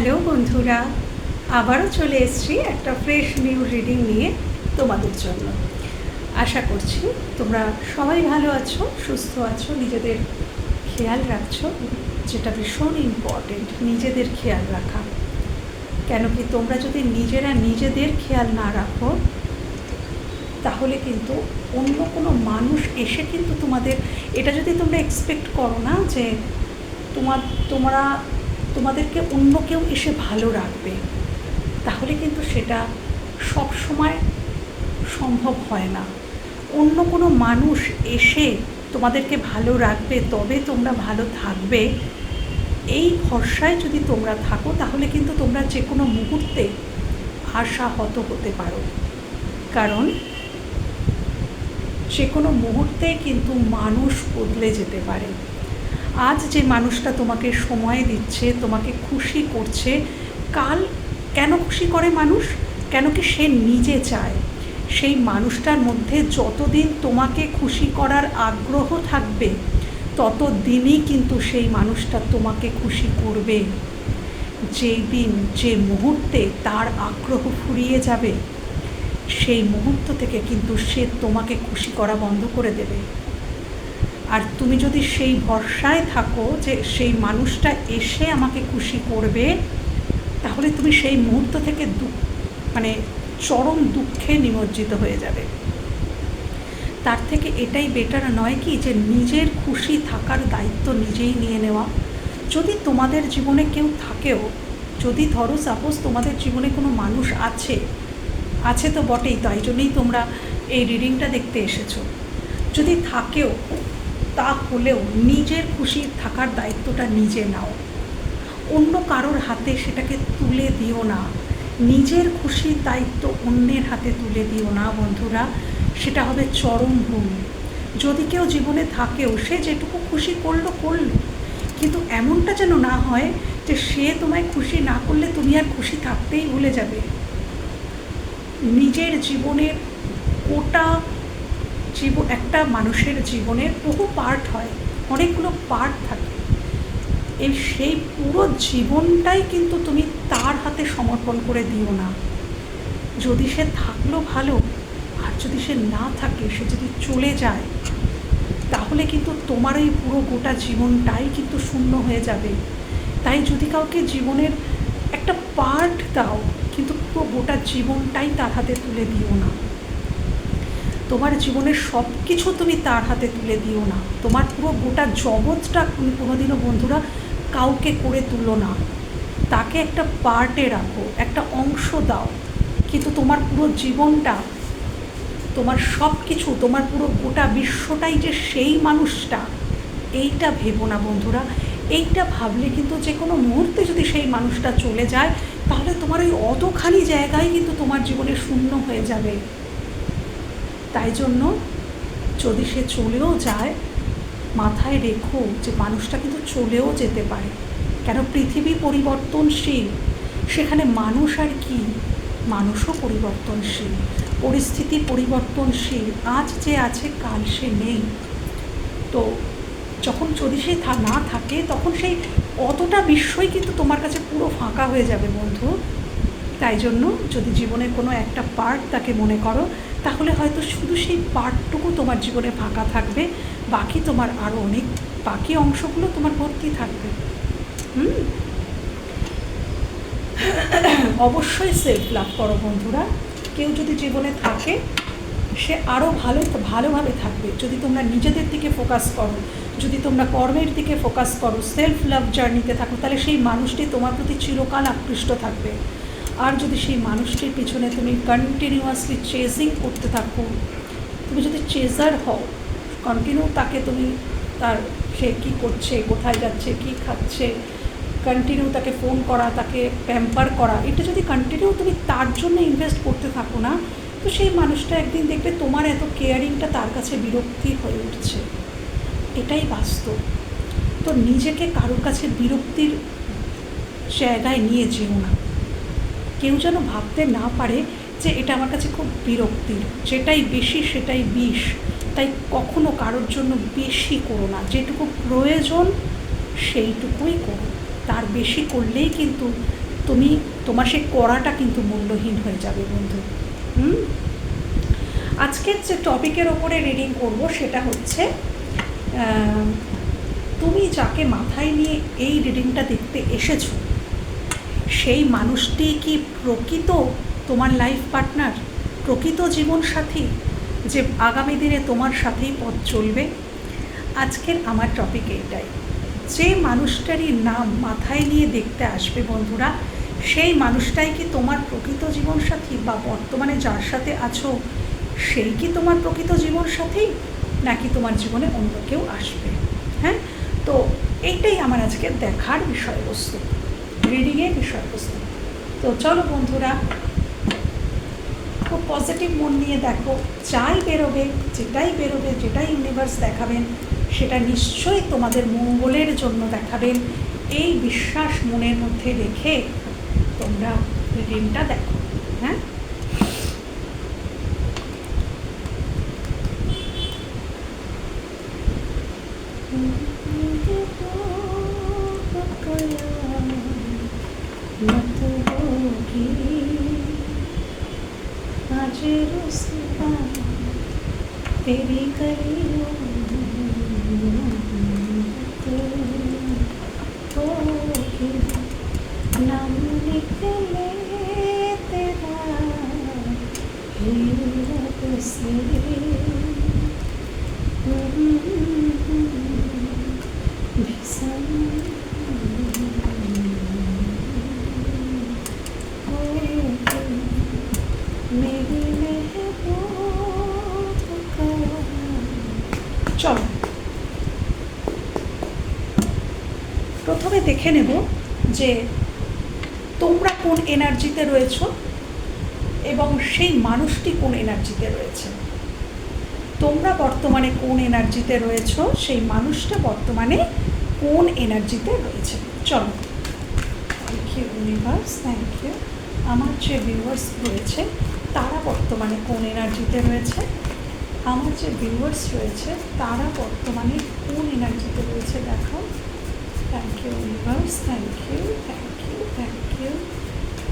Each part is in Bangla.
হ্যালো বন্ধুরা, আবারও চলে এসছি একটা ফ্রেশ নিউ রিডিং নিয়ে তোমাদের জন্য। আশা করছি তোমরা সবাই ভালো আছো, সুস্থ আছো, নিজেদের খেয়াল রাখছো, যেটা ভীষণ ইম্পর্টেন্ট নিজেদের খেয়াল রাখা। কেন কি তোমরা যদি নিজেরা নিজেদের খেয়াল না রাখো, তাহলে কিন্তু অন্য কোনো মানুষ এসে কিন্তু তোমাদের, এটা যদি তোমরা এক্সপেক্ট করো না যে তোমার তোমরা তোমাদেরকে অন্য কেউ এসে ভালো রাখবে, তাহলে কিন্তু সেটা সব সময় সম্ভব হয় না। অন্য কোনো মানুষ এসে তোমাদেরকে ভালো রাখবে, তবে তোমরা ভালো থাকবে, এই ভরসায় যদি তোমরা থাকো, তাহলে কিন্তু তোমরা যে কোনো মুহূর্তে আশাহত হতে পারো। কারণ যে কোনো মুহূর্তে কিন্তু মানুষ বদলে যেতে পারে। আজ যে মানুষটা তোমাকে সময় দিচ্ছে, তোমাকে খুশি করছে, কাল কেন খুশি করে মানুষ? কেন কি সে নিজে চায়? সেই মানুষটার মধ্যে যতদিন তোমাকে খুশি করার আগ্রহ থাকবে, ততদিনই কিন্তু সেই মানুষটা তোমাকে খুশি করবে। যেই দিন, যে মুহূর্তে তার আগ্রহ ফুরিয়ে যাবে, সেই মুহূর্ত থেকে কিন্তু সে তোমাকে খুশি করা বন্ধ করে দেবে। আর তুমি যদি সেই ভরসায় থাকো যে সেই মানুষটা এসে আমাকে খুশি করবে, তাহলে তুমি সেই মুহূর্ত থেকে মানে চরম দুঃখে নিমজ্জিত হয়ে যাবে। তার থেকে এটাই বেটার নয় কি যে নিজের খুশি থাকার দায়িত্ব নিজেই নিয়ে নেওয়া। যদি তোমাদের জীবনে কেউ থাকেও, যদি ধরো সাপোজ তোমাদের জীবনে কোনো মানুষ আছে আছে তো বটেই, তাই জন্যই তোমরা এই রিডিংটা দেখতে এসেছ। যদি থাকেও তা হলেও নিজের খুশি থাকার দায়িত্বটা নিজে নাও। অন্য কারোর হাতে সেটাকে তুলে দিও না। নিজের খুশির দায়িত্ব অন্যের হাতে তুলে দিও না বন্ধুরা। সেটা হবে চরম ভুল। যদি কেউ জীবনে থাকেও সে যেটুকু খুশি করল করল। কিন্তু এমনটা যেন না হয় যে সে তোমায় খুশি না করলে তুমি আর খুশি থাকতেই ভুলে যাবে। নিজের জীবনের গোটা জীবন, একটা মানুষের জীবনের বহু পার্ট হয়, অনেকগুলো পার্ট থাকে। এই সেই পুরো জীবনটাই কিন্তু তুমি তার হাতে সমর্পণ করে দিও না। যদি সে থাকল ভালো, আর যদি সে না থাকে, সে যদি চলে যায়, তাহলে কিন্তু তোমার এই পুরো গোটা জীবনটাই কিন্তু শূন্য হয়ে যাবে। তাই যদি কাউকে জীবনের একটা পার্ট দাও, কিন্তু পুরো গোটা জীবনটাই তার হাতে তুলে দিও না। তোমার জীবনের সব কিছু তুমি তার হাতে তুলে দিও না। তোমার পুরো গোটা জগৎটা তুমি কোনোদিনও বন্ধুরা কাউকে করে তুলো না। তাকে একটা পার্টে রাখো, একটা অংশ দাও। কিন্তু তোমার পুরো জীবনটা, তোমার সব কিছু তোমার পুরো গোটা বিশ্বটাই যে সেই মানুষটা, এইটা ভেবো না বন্ধুরা। এইটা ভাবলে কিন্তু যে কোনো মুহূর্তে যদি সেই মানুষটা চলে যায়, তাহলে তোমার ওই অতখানি জায়গায় কিন্তু তোমার জীবনে শূন্য হয়ে যাবে। তাই জন্য যদি সে চলেও যায়, মাথায় রেখো যে মানুষটা কিন্তু চলেও যেতে পারে। কেন পৃথিবী পরিবর্তনশীল, সেখানে মানুষ আর কি? মানুষও পরিবর্তনশীল। পরিস্থিতি পরিবর্তনশীল, আজ যে আছে কাল সে নেই। তো যখন যদি সে না থাকে, তখন সেই অতটা বিশ্বই কিন্তু তোমার কাছে পুরো ফাঁকা হয়ে যাবে বন্ধু। তাই জন্য যদি জীবনের কোনো একটা পার্ট তাকে মনে করো তাহলে হয়তো শুধু সেই পার্টটুকু তোমার জীবনে ফাঁকা থাকবে, বাকি তোমার আরও অনেক বাকি অংশগুলো তোমার ভর্তি থাকবে। হুম? অবশ্যই সেলফ লাভ করো বন্ধুরা। কেউ যদি জীবনে থাকে, সে আরও ভালো, ভালোভাবে থাকবে। যদি তোমরা নিজেদের দিকে ফোকাস করো, যদি তোমরা কর্মের দিকে ফোকাস করো সেলফ লাভ জার্নিতে থাকো, তাহলে সেই মানুষটি তোমার প্রতি চিরকাল আকৃষ্ট থাকবে। আর যদি সেই মানুষটির পিছনে তুমি কন্টিনিউয়াসলি চেজিং করতে থাকো, তুমি যদি চেজার হও কন্টিনিউ তাকে তুমি তার, সে কী করছে, কোথায় যাচ্ছে, কী খাচ্ছে কন্টিনিউ তাকে ফোন করা, তাকে প্যাম্পার করা, এটা যদি কন্টিনিউ তুমি তার জন্য ইনভেস্ট করতে থাকো না, তো সেই মানুষটা একদিন দেখবে তোমার এত কেয়ারিংটা তার কাছে বিরক্তি হয়ে উঠছে। এটাই বাস্তব। তো নিজেকে কারোর কাছে বিরক্তির জায়গায় নিয়ে যেও না। কেউ যেন ভাবতে না পারে যে এটা আমার কাছে খুব বিরক্তির। যেটাই বেশি সেটাই বিষ। তাই কখনো কারোর জন্য বেশি করো না। যেটুকু প্রয়োজন সেইটুকুই করো। তার বেশি করলেই কিন্তু তুমি, তোমার সেই করাটা কিন্তু মূল্যহীন হয়ে যাবে বন্ধু। হুম? আজকের যে টপিকের ওপরে রিডিং করব সেটা হচ্ছে তুমি যাকে মাথায় নিয়ে এই রিডিংটা দেখতে এসেছ সেই মানুষটি কি প্রকৃত তোমার লাইফ পার্টনার প্রকৃত জীবনসাথী? যে আগামী দিনে তোমার সাথেই পথ চলবে? আজকের আমার টপিক এইটাই। যে মানুষটারই নাম মাথায় নিয়ে দেখতে আসবে বন্ধুরা, সেই মানুষটাই কি তোমার প্রকৃত জীবনসাথী বা বর্তমানে যার সাথে আছো, সেই কি তোমার প্রকৃত জীবনসাথী? নাকি তোমার জীবনে অন্য কেউ আসবে? হ্যাঁ? তো এইটাই আমার আজকে দেখার বিষয়বস্তু। রিডিংয়ের বিষয়বস্তু তো চলো বন্ধুরা, খুব পজিটিভ মন নিয়ে দেখো, যাই বেরোবে, যেটাই বেরোবে, যেটাই ইউনিভার্স দেখাবেন, সেটা নিশ্চয়ই তোমাদের মঙ্গলের জন্য দেখাবেন। এই বিশ্বাস মনের মধ্যে রেখে তোমরা রিডিংটা দেখো হ্যাঁ? চলো। প্রথমে দেখে নেব যে তোমরা কোন এনার্জিতে রয়েছো এবং সেই মানুষটি কোন এনার্জিতে রয়েছে। তোমরা বর্তমানে কোন এনার্জিতে রয়েছো, সেই মানুষটা বর্তমানে কোন এনার্জিতে রয়েছে। চলো। Thank you universe thank you আমার যে ভিউয়ার্স রয়েছে, তারা বর্তমানে কোন এনার্জিতে রয়েছে? আমার যে ভিউয়ার্স রয়েছে, তারা বর্তমানে কোন এনার্জিতে রয়েছে দেখো। Thank you universe thank you thank you thank you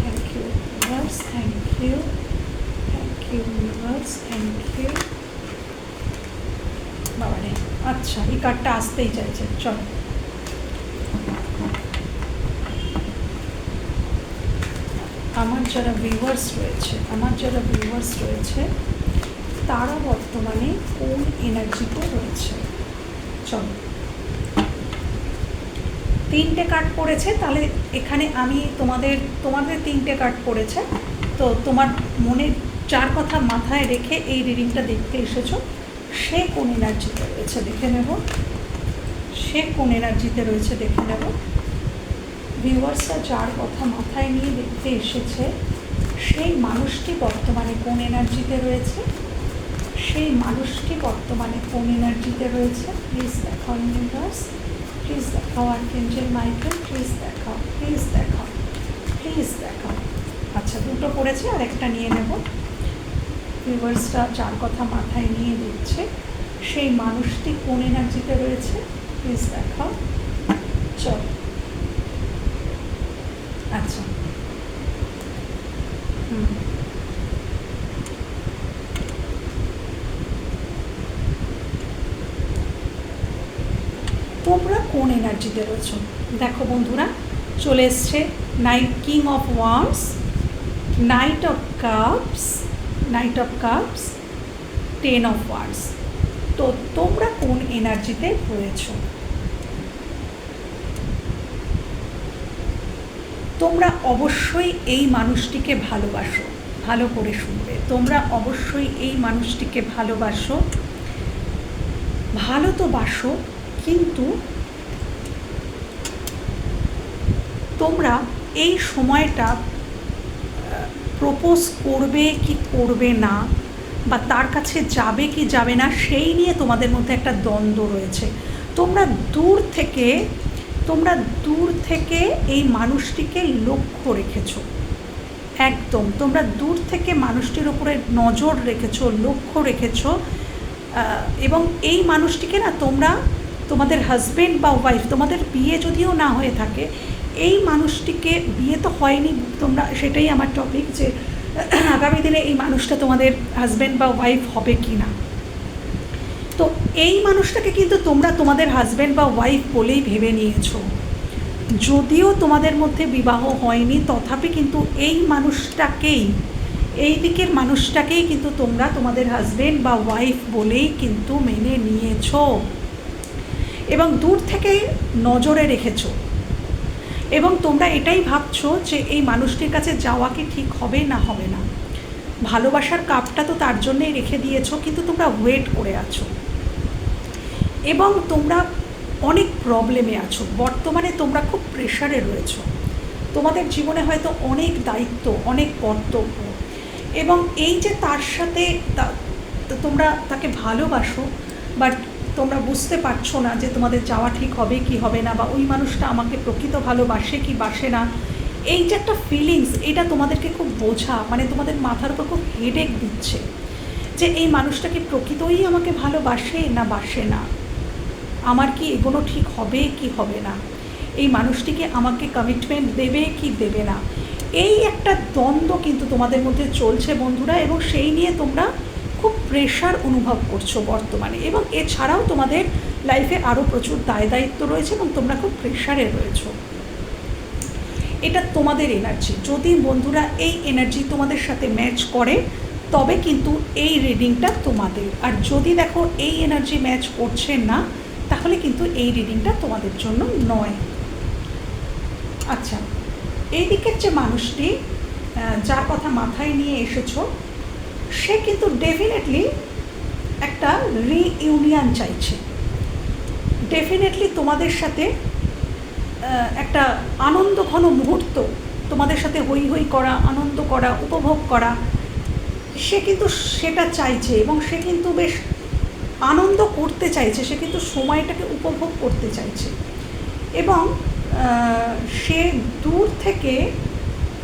thank you universe thank you thank you universe thank you বাবা রে আচ্ছা এই কার্ডটা আসতেই চাইছে, চলো। আমার যারা ভিউয়ার্স রয়েছে, আমার যারা ভিউয়ার্স রয়েছে তারা বর্তমানে কোন এনার্জিতে রয়েছে? চলো। তিনটে কার্ড পড়েছে, তাহলে এখানে আমি তোমাদের তোমাদের তিনটে কার্ড পড়েছে। তো তোমার মনে চার কথা মাথায় রেখে এই রিডিংটা দেখতে এসেছ। সে কোন এনার্জিতে রয়েছে দেখে নেব। সে কোন এনার্জিতে রয়েছে দেখে নেব। ভিউয়ার্সরা যার কথা মাথায় নিয়ে দেখতে এসেছে, সেই মানুষটি বর্তমানে কোন এনার্জিতে রয়েছে? সেই মানুষটি বর্তমানে কোন এনার্জিতে রয়েছে? প্লিজ দেখাও ইউনিভার্স প্লিজ দেখাও আর্কেঞ্জেল মাইকেল প্লিজ দেখাও প্লিজ দেখাও প্লিজ দেখাও। আচ্ছা দুটো পড়েছে আর একটা নিয়ে নেব। ভিউয়ার্সরা যার কথা মাথায় নিয়ে দিচ্ছে সেই মানুষটি কোন এনার্জিতে রয়েছে? প্লিজ দেখাও। চল। আচ্ছা হুম তোমরা কোন এনার্জিতে রয়েছো। দেখো বন্ধুরা, চলে এসছে knight king of wands knight of cups knight of cups ten of wands তো তোমরা কোন এনার্জিতে রয়েছো? তোমরা অবশ্যই এই মানুষটিকে ভালোবাসো, ভালো করে শুনবে। তোমরা অবশ্যই এই মানুষটিকে ভালোবাসো। ভালো তো বাসো, কিন্তু তোমরা এই সময়টা প্রপোজ করবে কি করবে না, বা তার কাছে যাবে কি যাবে না, সেই নিয়ে তোমাদের মধ্যে একটা দ্বন্দ্ব রয়েছে। তোমরা দূর থেকে, তোমরা দূর থেকে এই মানুষটিকে লক্ষ্য রেখেছো। একদম, তোমরা দূর থেকে মানুষটির ওপরে নজর রেখেছো, লক্ষ্য রেখেছো এবং এই মানুষটিকে না তোমরা, তোমাদের হাজবেন্ড বা ওয়াইফ তোমাদের বিয়ে যদিও না হয়ে থাকে এই মানুষটিকে বিয়ে তো হয়নি, তোমরা সেটাই আমার টপিক যে, আগামী দিনে এই মানুষটা তোমাদের হাজব্যান্ড বা ওয়াইফ হবে কি না তো এই মানুষটাকে কিন্তু তোমরা তোমাদের হাজব্যান্ড বা ওয়াইফ বলেই ভেবে নিয়েছো। যদিও তোমাদের মধ্যে বিবাহ হয়নি, তথাপি কিন্তু এই মানুষটাকেই, এই দিকের মানুষটাকেই কিন্তু তোমরা তোমাদের হাজব্যান্ড বা ওয়াইফ বলেই কিন্তু মেনে নিয়েছো। এবং দূর থেকে নজরে রেখেছো। এবং তোমরা এটাই ভাবছ যে এই মানুষটির কাছে যাওয়া কি ঠিক হবে না হবে না? ভালোবাসার কাপটা তো তার জন্যই রেখে দিয়েছ, কিন্তু তোমরা ওয়েট করে আছো। এবং তোমরা অনেক প্রবলেমে আছো। বর্তমানে তোমরা খুব প্রেশারে রয়েছো। তোমাদের জীবনে হয়তো অনেক দায়িত্ব, অনেক কর্তব্য। এবং এই যে তার সাথে তোমরা তাকে ভালোবাসো বাট তোমরা বুঝতে পারছ না যে তোমাদের যাওয়া ঠিক হবে কি হবে না, বা ওই মানুষটা আমাকে প্রকৃত ভালোবাসে কি বাসে না। এই যে একটা ফিলিংস এটা তোমাদেরকে খুব বোঝা মানে তোমাদের মাথার উপর খুব হেডেক দিচ্ছে যে এই মানুষটাকে প্রকৃতই আমাকে ভালোবাসে না বাসে না? আমার কি এগুলো ঠিক হবে কি হবে না? এই মানুষটিকে আমাকে কমিটমেন্ট দেবে কি দেবে না? এই একটা দ্বন্দ্ব কিন্তু তোমাদের মধ্যে চলছে বন্ধুরা, এবং সেই নিয়ে তোমরা খুব প্রেশার অনুভব করছ বর্তমানে এবং এছাড়াও তোমাদের লাইফে আরও প্রচুর দায় দায়িত্ব রয়েছে এবং তোমরা খুব প্রেশারে রয়েছো। এটা তোমাদের এনার্জি যদি বন্ধুরা এই এনার্জি তোমাদের সাথে ম্যাচ করে, তবে কিন্তু এই রিডিংটা তোমাদের। আর যদি দেখো এই এনার্জি ম্যাচ করছে না, তাহলে কিন্তু এই রিডিংটা তোমাদের জন্য নয়। আচ্ছা এই দিকের যে মানুষটি যার কথা মাথায় নিয়ে এসেছ সে কিন্তু ডেফিনেটলি একটা রিইউনিয়ন চাইছে। ডেফিনেটলি তোমাদের সাথে একটা আনন্দ ঘন মুহূর্ত, তোমাদের সাথে হই হই করা, আনন্দ করা, উপভোগ করা, সে কিন্তু সেটা চাইছে এবং সে কিন্তু বেশ আনন্দ করতে চাইছে, সে কিন্তু সময়টাকে উপভোগ করতে চাইছে। এবং সে দূর থেকে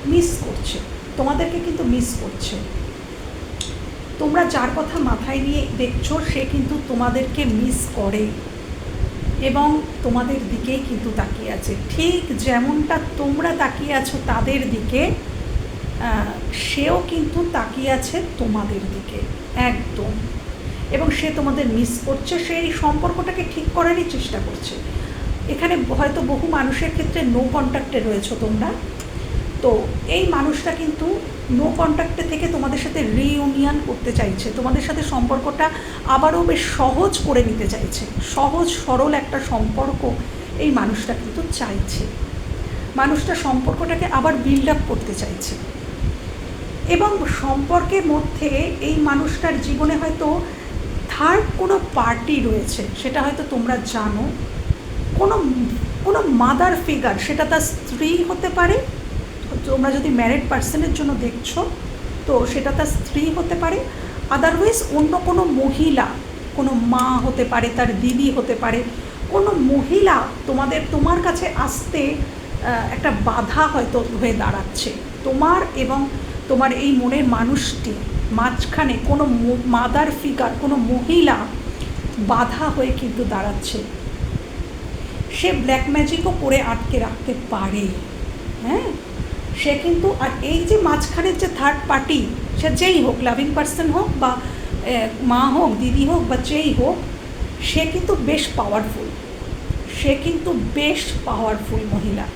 মিস করছে, তোমাদেরকে কিন্তু মিস করছে। তোমরা যার কথা মাথায় নিয়ে দেখছ, সে কিন্তু তোমাদেরকে মিস করে এবং তোমাদের দিকেই কিন্তু তাকিয়ে আছে। ঠিক যেমনটা তোমরা তাকিয়ে আছো তাদের দিকে সেও কিন্তু তাকিয়ে আছে তোমাদের দিকে। একদম। এবং সে তোমাদের মিস করছে, সে এই সম্পর্কটাকে ঠিক করারই চেষ্টা করছে। এখানে হয়তো বহু মানুষের ক্ষেত্রে নো কন্ট্যাক্টে রয়েছো তোমরা। তো এই মানুষটা কিন্তু নো কন্ট্যাক্টে থেকে তোমাদের সাথে রিইউনিয়ন করতে চাইছে। তোমাদের সাথে সম্পর্কটা আবারও বেশ সহজ করে নিতে চাইছে। সহজ, সরল একটা সম্পর্ক এই মানুষটা কিন্তু চাইছে। মানুষটা সম্পর্কটাকে আবার বিল্ড আপ করতে চাইছে। এবং সম্পর্কের মধ্যে এই মানুষটার জীবনে হয়তো থার্ড কোনো পার্টি রয়েছে, সেটা হয়তো তোমরা জানো। কোনো কোনো মাদার ফিগার সেটা তার স্ত্রী হতে পারে তোমরা যদি ম্যারিড পার্সনের জন্য দেখছ, তো সেটা তার স্ত্রী হতে পারে। আদারওয়াইজ অন্য কোনো মহিলা, কোনো মা হতে পারে, তার দিদি হতে পারে, কোনো মহিলা তোমাদের, তোমার কাছে আসতে একটা বাধা হয়তো হয়ে দাঁড়াচ্ছে। তোমার এবং তোমার এই মনের মানুষটি মাঝখানে কোনো মাদার ফিগার কোনো মহিলা বাধা হয়ে কিন্তু দাঁড়াচ্ছে। সে ব্ল্যাক ম্যাজিকও করে আটকে রাখতে পারে। হ্যাঁ? সে কিন্তু আর এই যে মাঝখানের যে থার্ড পার্টি সে যেই হোক লাভিং পার্সন হোক বা মা হোক, দিদি হোক বা যেই হোক, সে কিন্তু বেশ পাওয়ারফুল সে কিন্তু বেশ পাওয়ারফুল মহিলা।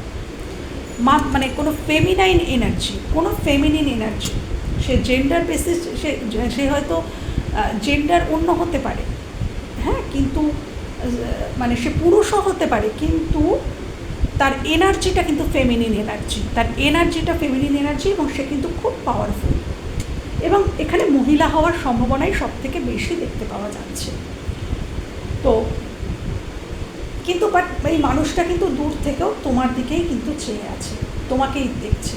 মা মানে কোনো ফেমিনাইন এনার্জি কোনো ফেমিনিন এনার্জি সে জেন্ডার বেসিস সে সে হয়তো জেন্ডার অন্য হতে পারে। হ্যাঁ কিন্তু মানে সে পুরুষও হতে পারে, কিন্তু তার এনার্জিটা কিন্তু ফেমিনিন এনার্জি তার এনার্জিটা ফেমিনিন এনার্জি এবং সে কিন্তু খুব পাওয়ারফুল এবং এখানে মহিলা হওয়ার সম্ভাবনাই সব থেকে বেশি দেখতে পাওয়া যাচ্ছে। তো, কিন্তু বাট এই মানুষটা কিন্তু দূর থেকেও তোমার দিকেই কিন্তু চেয়ে আছে, তোমাকেই দেখছে।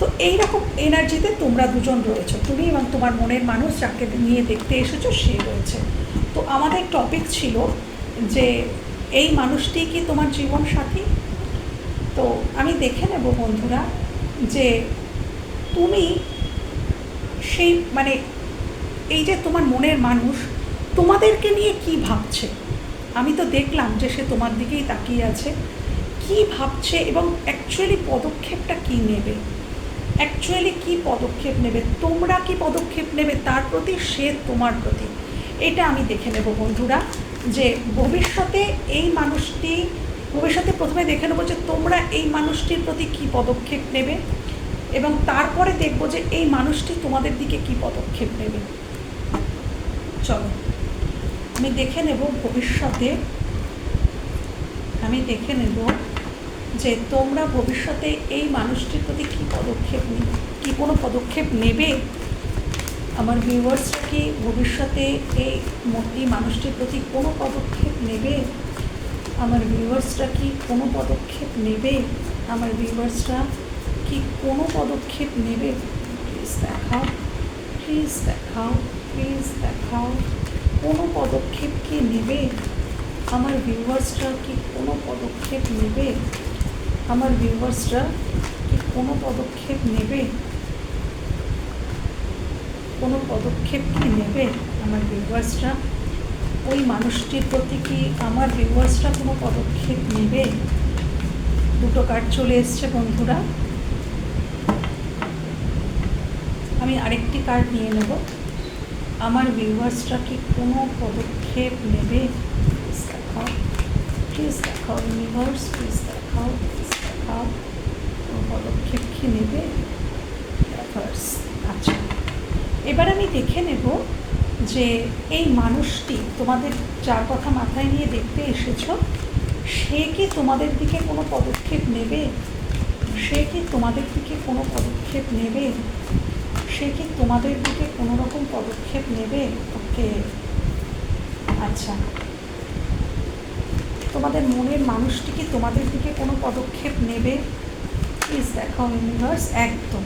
তো এইরকম এনার্জিতে তোমরা দুজন রয়েছো, তুমি এবং তোমার মনের মানুষ যাকে নিয়ে দেখতে এসেছ, সে রয়েছে। তো আমাদের টপিক ছিল যে এই মানুষটি কি তোমার জীবন সাথী তো আমি দেখে নেব বন্ধুরা যে তুমি সেই মানে এই যে তোমার মনের মানুষ, তোমাদেরকে নিয়ে কি ভাবছে? আমি তো দেখলাম যে সে তোমার দিকেই তাকিয়ে আছে। কি ভাবছে এবং অ্যাকচুয়ালি পদক্ষেপটা কি নেবে? অ্যাকচুয়ালি কি পদক্ষেপ নেবে? তোমরা কি পদক্ষেপ নেবে? তার প্রতি সে তোমার প্রতি। এটা আমি দেখে নেব বন্ধুরা যে ভবিষ্যতে এই মানুষটি ভবিষ্যতে প্রথমে দেখে নেব যে তোমরা এই মানুষটির প্রতি কি পদক্ষেপ নেবে এবং তারপরে দেখব যে এই মানুষটি তোমাদের দিকে কি পদক্ষেপ নেবে। চলো, আমি দেখে নেব ভবিষ্যতে, আমি দেখে নেব যে তোমরা ভবিষ্যতে এই মানুষটির প্রতি কী পদক্ষেপ নেবে, কি কোনো পদক্ষেপ নেবে? আমার ভিউয়ার্সরা কি ভবিষ্যতে এই এই মানুষটির প্রতি কোনো পদক্ষেপ নেবে? আমার ভিউয়ার্সরা কি কোনো পদক্ষেপ নেবে? আমার ভিউয়ার্সরা কি কোনো পদক্ষেপ নেবে? প্লিজ দেখাও প্লিজ দেখাও প্লিজ দেখাও, কোনো পদক্ষেপ কি নেবে? আমার ভিউয়ার্সরা কি কোনো পদক্ষেপ নেবে? আমার ভিউয়ার্সরা কি কোনো পদক্ষেপ নেবে? কোনো পদক্ষেপ কি নেবে? আমার ভিউয়ার্সরা ওই মানুষটির প্রতি কি আমার ভিউয়ার্সরা কোনো পদক্ষেপ নেবে? দুটো কার্ড চলে এসছে বন্ধুরা। আমি আরেকটি কার্ড নিয়ে নেব। আমার ভিউয়ার্সরা কি কোনো পদক্ষেপ নেবে? দেখাও। প্লিজ দেখাও ইউনিভার্স প্লিজ দেখাও প্লিজ দেখাও। পদক্ষেপ কি নেবে? আচ্ছা। এবার আমি দেখে নেব যে এই মানুষটি তোমাদের যার কথা মাথায় নিয়ে দেখতে এসেছ, সে কি তোমাদের দিকে কোনো পদক্ষেপ নেবে? সে কি তোমাদের দিকে কোনো পদক্ষেপ নেবে? সে কি তোমাদের দিকে কোনো রকম পদক্ষেপ নেবে? ওকে। আচ্ছা। তোমাদের মনের মানুষটি কি তোমাদের দিকে কোনো পদক্ষেপ নেবে? প্লিজ দেখাও ইউনিভার্স একদম।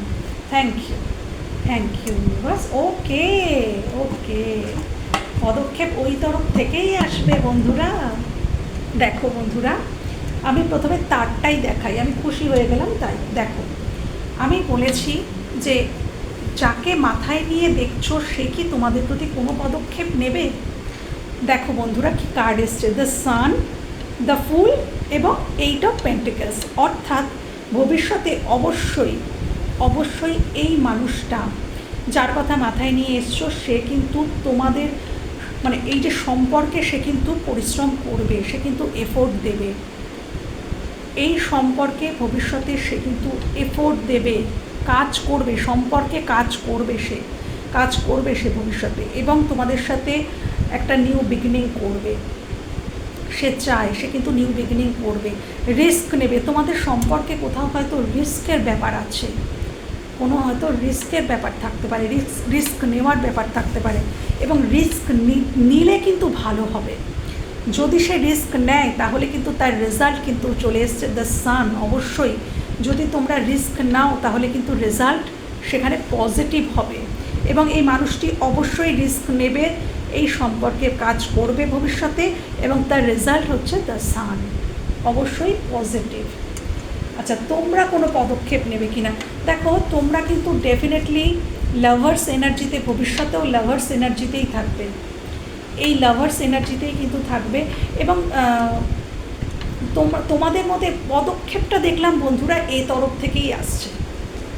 Thank you thank you universe okay okay পদক্ষেপ ওই তরফ থেকেই আসবে, বন্ধুরা। দেখো, বন্ধুরা, আমি প্রথমে তারটাই দেখাই। আমি খুশি হয়ে গেলাম, তাই। দেখো, আমি বলেছি যে যাকে মাথায় নিয়ে দেখছ, সে কি তোমাদের প্রতি কোনো পদক্ষেপ নেবে? দেখো, বন্ধুরা, কি কার্ড এসছে। দ্য সান দ্য ফুল এবং এইট অফ পেন্টিকালস অর্থাৎ ভবিষ্যতে অবশ্যই অবশ্যই এই মানুষটা যার কথা মাথায় নিয়ে এসছো, সে কিন্তু তোমাদের মানে এই যে সম্পর্কে সে কিন্তু পরিশ্রম করবে, সে কিন্তু এফোর্ট দেবে। এই সম্পর্কে ভবিষ্যতে সে কিন্তু এফোর্ট দেবে, কাজ করবে, সম্পর্কে কাজ করবে সে, কাজ করবে সে ভবিষ্যতে এবং তোমাদের সাথে একটা নিউ বিগিনিং করবে। সে চায়, সে কিন্তু নিউ বিগিনিং করবে। রিস্ক নেবে। তোমাদের সম্পর্কে কোথাও হয়তো রিস্কের ব্যাপার আছে। কোনো হয়তো রিস্কের ব্যাপার থাকতে পারে রিস্ক রিস্ক নেওয়ার ব্যাপার থাকতে পারে এবং রিস্ক নিলে কিন্তু ভালো হবে। যদি সে রিস্ক নেয়, তাহলে কিন্তু তার রেজাল্ট কিন্তু চলে এসছে দ্য সান অবশ্যই। যদি তোমরা রিস্ক নাও, তাহলে কিন্তু রেজাল্ট সেখানে পজিটিভ হবে এবং এই মানুষটি অবশ্যই রিস্ক নেবে, এই সম্পর্কে কাজ করবে ভবিষ্যতে এবং তার রেজাল্ট হচ্ছে দ্য সান অবশ্যই পজিটিভ আচ্ছা তোমরা কোনো পদক্ষেপ নেবে কিনা? দেখো, তোমরা কিন্তু ডেফিনেটলি লাভার্স এনার্জিতে ভবিষ্যতেও লাভার্স এনার্জিতেই থাকবে। এই লাভার্স এনার্জিতেই কিন্তু থাকবে এবং তোমাদের মধ্যে পদক্ষেপটা দেখলাম বন্ধুরা এই তরফ থেকেই আসছে।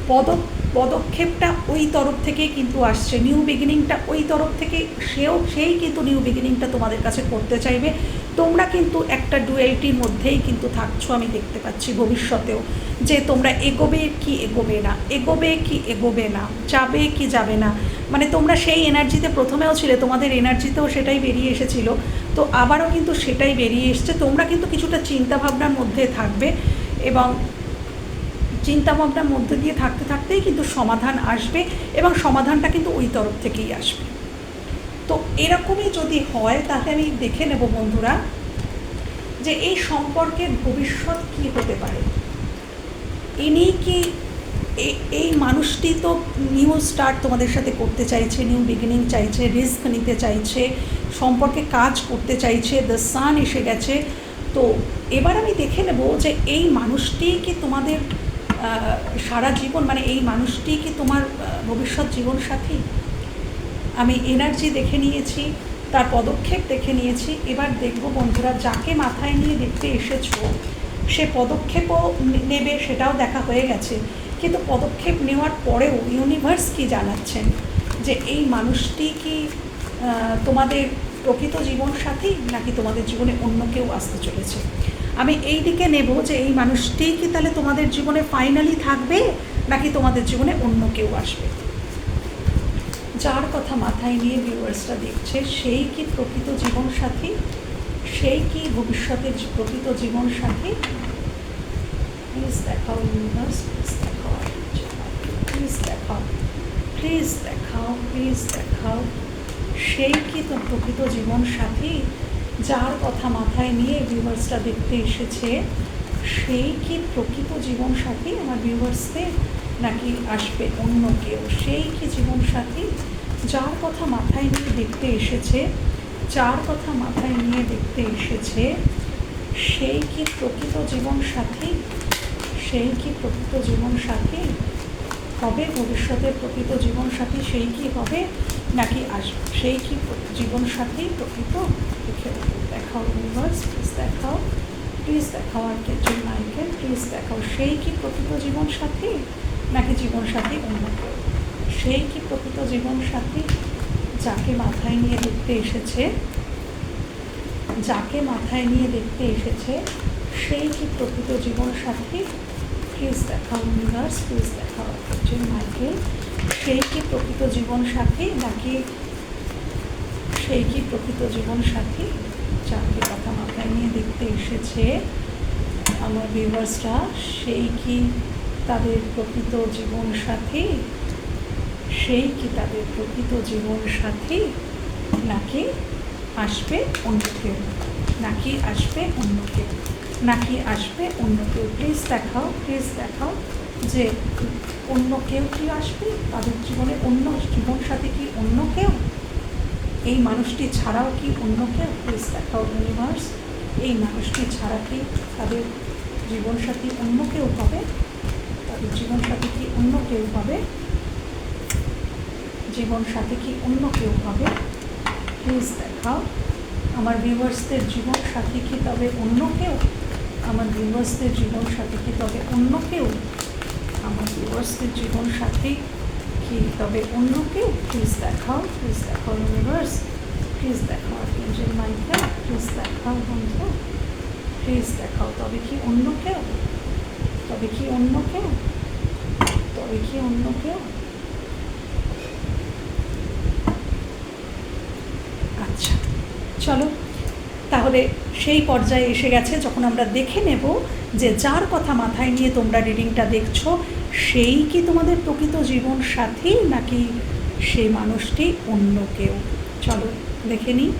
পদ পদক্ষেপটা ওই তরফ থেকেই কিন্তু আসছে। নিউ বিগিনিংটা ওই তরফ থেকে সেও সেই কিন্তু নিউ বিগিনিংটা তোমাদের কাছে করতে চাইবে। তোমরা কিন্তু একটা ডুয়েলটির মধ্যেই কিন্তু থাকছো আমি দেখতে পাচ্ছি ভবিষ্যতেও। যে তোমরা এগোবে কি এগোবে না, এগোবে কি এগোবে না, যাবে কি যাবে না। মানে তোমরা সেই এনার্জিতে প্রথমেও ছিলে, তোমাদের এনার্জিতেও সেটাই বেরিয়ে এসেছিল। তো আবারও কিন্তু সেটাই বেরিয়ে এসছে। তোমরা কিন্তু কিছুটা চিন্তাভাবনার মধ্যে থাকবে এবং চিন্তাভাবনার মধ্যে দিয়ে থাকতে থাকতেই কিন্তু সমাধান আসবে এবং সমাধানটা কিন্তু ওই তরফ থেকেই আসবে। তো এরকমই যদি হয়, তাহলে আমি দেখে নেব বন্ধুরা যে এই সম্পর্কের ভবিষ্যৎ কি হতে পারে। ইনি কি এই মানুষটি তো নিউ স্টার্ট তোমাদের সাথে করতে চাইছে নিউ বিগিনিং চাইছে রিস্ক নিতে চাইছে, সম্পর্কে কাজ করতে চাইছে দ্য সান এসে গেছে। তো এবার আমি দেখে নেব যে এই মানুষটি কি তোমাদের সারা জীবন মানে এই মানুষটি কি তোমার ভবিষ্যৎ জীবনসাথী আমি এনার্জি দেখে নিয়েছি, তার পদক্ষেপ দেখে নিয়েছি, এবার দেখব বন্ধুরা, যাকে মাথায় নিয়ে দেখতে এসেছ, সে পদক্ষেপও নেবে, সেটাও দেখা হয়ে গেছে। কিন্তু পদক্ষেপ নেওয়ার পরেও ইউনিভার্স কি জানাচ্ছেন? যে এই মানুষটি কি তোমাদের প্রকৃত জীবনসাথী নাকি তোমাদের জীবনে অন্য কেউ আসতে চলেছে? আমি এই দিকে নেব যে এই মানুষটি কি তাহলে তোমাদের জীবনে ফাইনালি থাকবে, নাকি তোমাদের জীবনে অন্য কেউ আসবে? যার কথা মাথায় নিয়ে ভিউয়ার্সরা দেখছে, সেই কি প্রকৃত জীবনসাথী? সেই কি ভবিষ্যতের প্রকৃত জীবনসাথী? প্লিজ দেখাও ইউনিভার্স প্লিজ দেখাও প্লিজ দেখাও প্লিজ দেখাও প্লিজ দেখাও। সেই কি তো প্রকৃত জীবনসাথী? যার কথা মাথায় নিয়ে ভিউয়ার্সরা দেখতে এসেছে সেই কি প্রকৃত জীবনসাথী? আমার ভিউয়ার্সদের নাকি আসবে অন্য কেউ? সেই কি জীবনসাথী? যার কথা মাথায় নিয়ে দেখতে এসেছে, যার কথা মাথায় নিয়ে দেখতে এসেছে সেই কি প্রকৃত জীবনসাথী? সেই কি প্রকৃত জীবনসাথী? হবে ভবিষ্যতের প্রকৃত জীবনসাথী, সেই কি হবে নাকি আসবে সেই কি জীবনসাথী প্রকৃত? দেখে দেখাও ইউনিভার্স প্লিজ দেখাও প্লিজ দেখাও আর কিছু মাইকেল প্লিজ দেখাও সেই কি প্রকৃত জীবনসাথী নাকি জীবনসাথী অন্য কেউ? সেই কি প্রকৃত জীবনসাথী যাকে মাথায় নিয়ে দেখতে এসেছে, যাকে মাথায় নিয়ে দেখতে এসেছে সেই কি প্রকৃত জীবনসাথী প্লিজ দেখাও ইউনিভার্স প্লিজ দেখাও একজন মাইকেল সেই কি প্রকৃত জীবনসাথী নাকি সেই কি প্রকৃত জীবনসাথী যাকে কথা মাথায় নিয়ে দেখতে এসেছে আমার ভিউয়ার্সরা সেই কি তাদের প্রকৃত জীবনসাথী? সেই কি তাদের প্রকৃত জীবনসাথী? নাকি আসবে অন্য কেউ? নাকি আসবে অন্য কেউ? নাকি আসবে অন্য কেউ? প্লিজ দেখাও প্লিজ দেখাও যে অন্য কেউ কি আসবে? তাদের জীবনে অন্য জীবনসাথী কি অন্য কেউ? এই মানুষটি ছাড়াও কি অন্য কেউ? দেখাও ইউনিভার্স এই মানুষটি ছাড়া কি তাদের জীবনসাথী অন্য কেউ হবে? তাদের জীবনসাথী কি অন্য কেউ হবে? জীবনসাথী কি অন্য কেউ হবে? প্লিজ দেখাও, আমার ভিউয়ার্সদের জীবনসাথী কি তবে অন্য কেউ? আমার ভিউয়ার্সদের জীবনসাথী কি তবে অন্য কেউ? আমার ভিউয়ার্সদের জীবনসাথী কি? তবে অন্য কেউ প্লিজ দেখাও প্লিজ দেখাও ইউনিভার্স প্লিজ দেখাও আর্কেঞ্জেল মাইকেল প্লিজ দেখাও বন্ধু প্লিজ দেখাও। তবে কি অন্য কেউ তবে কি অন্য কেউ তবে কি অন্য কেউ আচ্ছা চলো। তাহলে সেই পর্যায়ে এসে গেছে, যখন আমরা দেখে নেব যে যার কথা মাথায় নিয়ে তোমরা রিডিংটা দেখছ সেই কি তোমাদের প্রকৃত জীবন সাথী, নাকি সেই মানুষটি অন্য কেউ? চলো, দেখে নিই।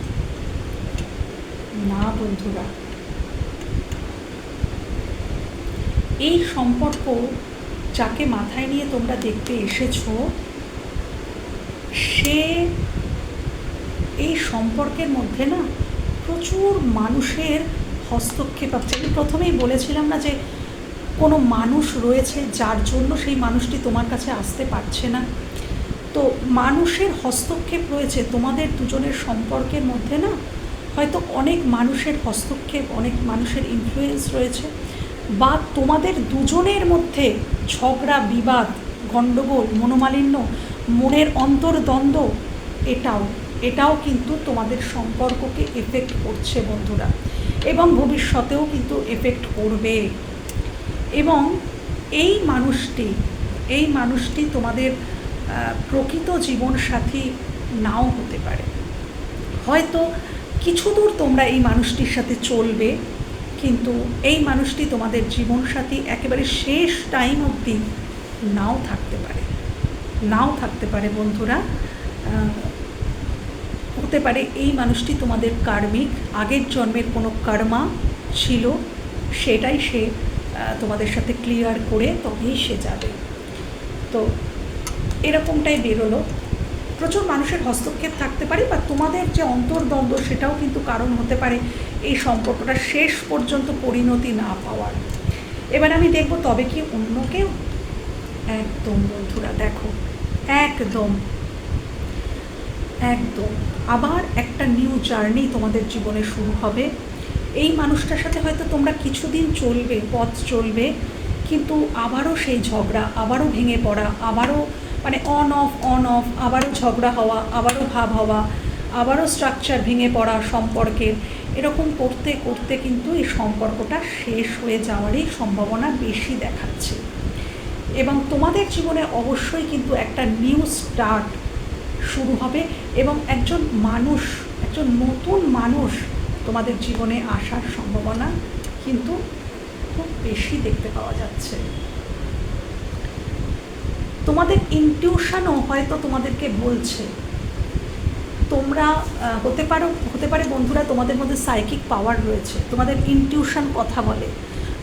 না, বন্ধুরা। এই সম্পর্ক যাকে মাথায় নিয়ে তোমরা দেখতে এসেছ, সে এই সম্পর্কের মধ্যে না প্রচুর মানুষের হস্তক্ষেপ আছে। আমি প্রথমেই বলেছিলাম না যে কোনো মানুষ রয়েছে যার জন্য সেই মানুষটি তোমার কাছে আসতে পারছে না? তো মানুষের হস্তক্ষেপ রয়েছে তোমাদের দুজনের সম্পর্কের মধ্যে না? হয়তো অনেক মানুষের হস্তক্ষেপ, অনেক মানুষের ইনফ্লুয়েন্স রয়েছে বা তোমাদের দুজনের মধ্যে ঝগড়া, বিবাদ গণ্ডগোল মনোমালিন্য, মনের অন্তর্দ্বন্দ্ব এটাও এটাও কিন্তু তোমাদের সম্পর্ককে এফেক্ট করছে বন্ধুরা। এবং ভবিষ্যতেও কিন্তু এফেক্ট করবে। এবং এই মানুষটি এই মানুষটি তোমাদের প্রকৃত জীবনসাথী নাও হতে পারে। হয়তো কিছু দূর তোমরা এই মানুষটির সাথে চলবে, কিন্তু এই মানুষটি তোমাদের জীবনসাথী একেবারে শেষ টাইম অবধি নাও থাকতে পারে। নাও থাকতে পারে, বন্ধুরা। হতে পারে এই মানুষটি তোমাদের কার্মিক, আগের জন্মের কোনো কর্মা ছিল, সেটাই সে তোমাদের সাথে ক্লিয়ার করে তবেই সে যাবে। তো এরকমটাই বেরোলো প্রচুর মানুষের হস্তক্ষেপ থাকতে পারে বা তোমাদের যে অন্তর্দ্বন্দ্ব সেটাও কিন্তু কারণ হতে পারে এই সম্পর্কটা শেষ পর্যন্ত পরিণতি না পাওয়ার। এবার আমি দেখব তবে কি অন্য কেউ? একদম বন্ধুরা, দেখো, একদম একদম। আবার একটা নিউ জার্নি তোমাদের জীবনে শুরু হবে। এই মানুষটার সাথে হয়তো তোমরা কিছুদিন চলবে, পথ চলবে, কিন্তু আবারও সেই ঝগড়া, আবারও ভেঙে পড়া, আবারও মানে অন অফ অন অফ আবারও ঝগড়া হওয়া, আবারও ভাব হওয়া, আবারও স্ট্রাকচার ভেঙে পড়া সম্পর্কের, এরকম করতে করতে কিন্তু এই সম্পর্কটা শেষ হয়ে যাওয়ারই সম্ভাবনা বেশি দেখাচ্ছে। এবং তোমাদের জীবনে অবশ্যই কিন্তু একটা নিউ স্টার্ট শুরু হবে এবং একজন মানুষ, একজন নতুন মানুষ তোমাদের জীবনে আসার সম্ভাবনা কিন্তু খুব বেশি দেখতে পাওয়া যাচ্ছে। তোমাদের ইনটিউশনও হয়তো তোমাদেরকে বলছে। তোমরা হতে পারো, হতে পারে বন্ধুরা তোমাদের মধ্যে সাইকিক পাওয়ার রয়েছে। তোমাদের ইনটিউশন কথা বলে।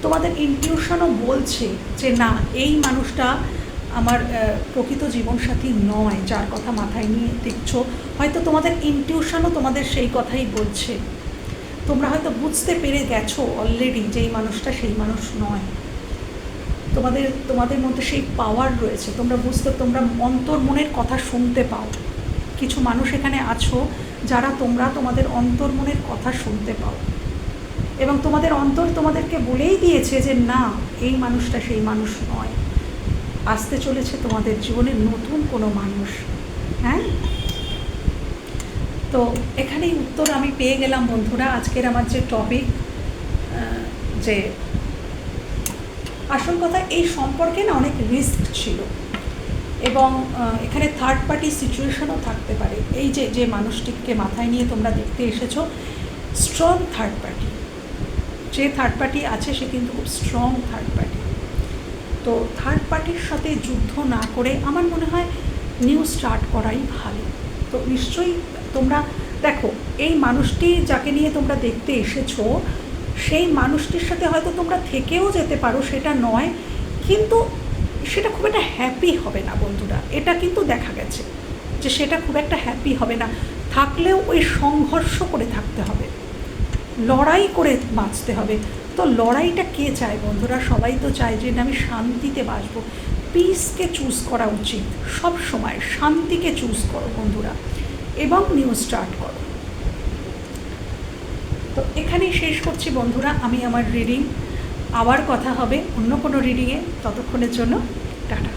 তোমাদের ইনটিউশনও বলছে যে, না, এই মানুষটা আমার প্রকৃত জীবনসাথী নয়, যার কথা মাথায় নিয়ে দেখছ। হয়তো তোমাদের ইনটিউশনও তোমাদের সেই কথাই বলছে। তোমরা হয়তো বুঝতে পেরে গেছো অলরেডি যে এই মানুষটা সেই মানুষ নয়। তোমাদের তোমাদের মধ্যে সেই পাওয়ার রয়েছে। তোমরা বুঝতে, তোমরা অন্তর মনের কথা শুনতে পাও। কিছু মানুষ এখানে আছো যারা তোমরা তোমাদের অন্তর মনের কথা শুনতে পাও। এবং তোমাদের অন্তর তোমাদেরকে বলেই দিয়েছে যে না, এই মানুষটা সেই মানুষ নয়। আসতে চলেছে তোমাদের জীবনে নতুন কোনো মানুষ। হ্যাঁ? তো এখানেই উত্তর আমি পেয়ে গেলাম, বন্ধুরা। আজকের আমার যে টপিক যে আসল কথা, এই সম্পর্কে না অনেক রিস্ক ছিল। এবং এখানে থার্ড পার্টি সিচুয়েশনও থাকতে পারে। এই যে যে মানুষটিকে মাথায় নিয়ে তোমরা দেখতে এসেছ স্ট্রং থার্ড পার্টি যে থার্ড পার্টি আছে, সে কিন্তু খুব স্ট্রং থার্ড পার্টি তো থার্ড পার্টির সাথে যুদ্ধ না করে আমার মনে হয় নিউ স্টার্ট করাই ভালো। তো নিশ্চয়ই তোমরা দেখো, এই মানুষটি যাকে নিয়ে তোমরা দেখতে এসেছ, সেই মানুষটির সাথে হয়তো তোমরা থেকেও যেতে পারো, সেটা নয়, কিন্তু সেটা খুব একটা হ্যাপি হবে না বন্ধুরা। এটা কিন্তু দেখা গেছে যে সেটা খুব একটা হ্যাপি হবে না। থাকলেও ওই সংঘর্ষ করে থাকতে হবে। লড়াই করে বাঁচতে হবে। তো লড়াইটা কে চায় বন্ধুরা? সবাই তো চায় যে আমি শান্তিতে বাঁচবো। পিসকে চুজ করা উচিত। সব সময় শান্তিকে চুজ করো বন্ধুরা। এবং নিউ স্টার্ট করো। তো এখানেই শেষ করছি বন্ধুরা, আমি আমার রিডিং আবার কথা হবে অন্য কোনো রিডিংয়ে ততক্ষণের জন্য, টাটা।